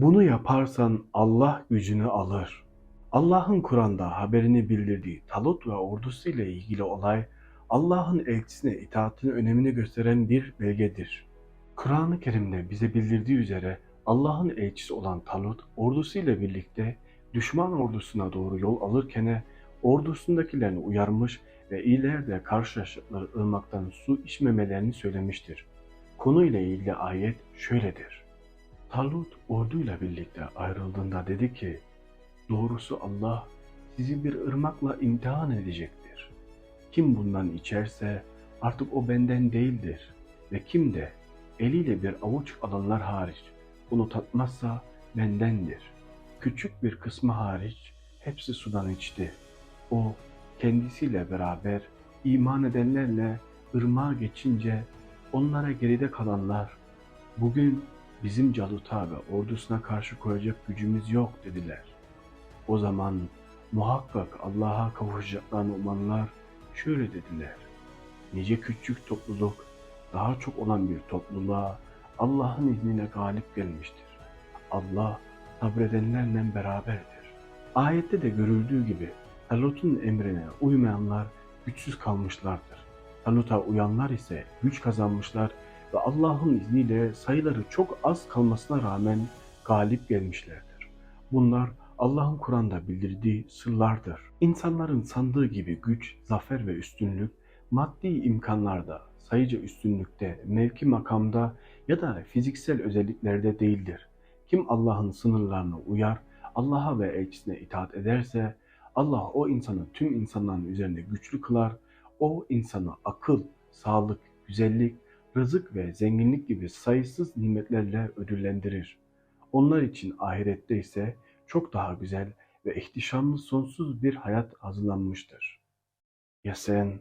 Bunu yaparsan Allah gücünü alır. Allah'ın Kur'an'da haberini bildirdiği Talut ve ordusu ile ilgili olay Allah'ın elçisine itaatinin önemini gösteren bir belgedir. Kur'an-ı Kerim'de bize bildirdiği üzere Allah'ın elçisi olan Talut ordusuyla birlikte düşman ordusuna doğru yol alırken ordusundakilerini uyarmış ve ileride karşılaştıkları ırmaktan su içmemelerini söylemiştir. Konuyla ilgili ayet şöyledir. Talut orduyla birlikte ayrıldığında dedi ki, Doğrusu Allah sizi bir ırmakla imtihan edecektir. Kim bundan içerse artık o benden değildir ve kim de eliyle bir avuç alanlar hariç bunu tatmazsa bendendir. Küçük bir kısmı hariç hepsi sudan içti. O kendisiyle beraber iman edenlerle ırmağa geçince onlara geride kalanlar bugün bizim Calut'a ve ordusuna karşı koyacak gücümüz yok dediler. O zaman muhakkak Allah'a kavuşacaklarını umanlar şöyle dediler. Nice küçük topluluk daha çok olan bir topluluğa Allah'ın izniyle galip gelmiştir. Allah sabredenlerle beraberdir. Ayette de görüldüğü gibi Talut'un emrine uymayanlar güçsüz kalmışlardır. Talut'a uyanlar ise güç kazanmışlar ve Allah'ın izniyle sayıları çok az kalmasına rağmen galip gelmişlerdir. Bunlar Allah'ın Kur'an'da bildirdiği sırlardır. İnsanların sandığı gibi güç, zafer ve üstünlük maddi imkanlarda, sayıca üstünlükte, mevki makamda ya da fiziksel özelliklerde değildir. Kim Allah'ın sınırlarına uyar, Allah'a ve elçisine itaat ederse Allah o insanı tüm insanların üzerinde güçlü kılar, o insanı akıl, sağlık, güzellik, rızık ve zenginlik gibi sayısız nimetlerle ödüllendirir. Onlar için ahirette ise çok daha güzel ve ihtişamlı sonsuz bir hayat hazırlanmıştır. Ya sen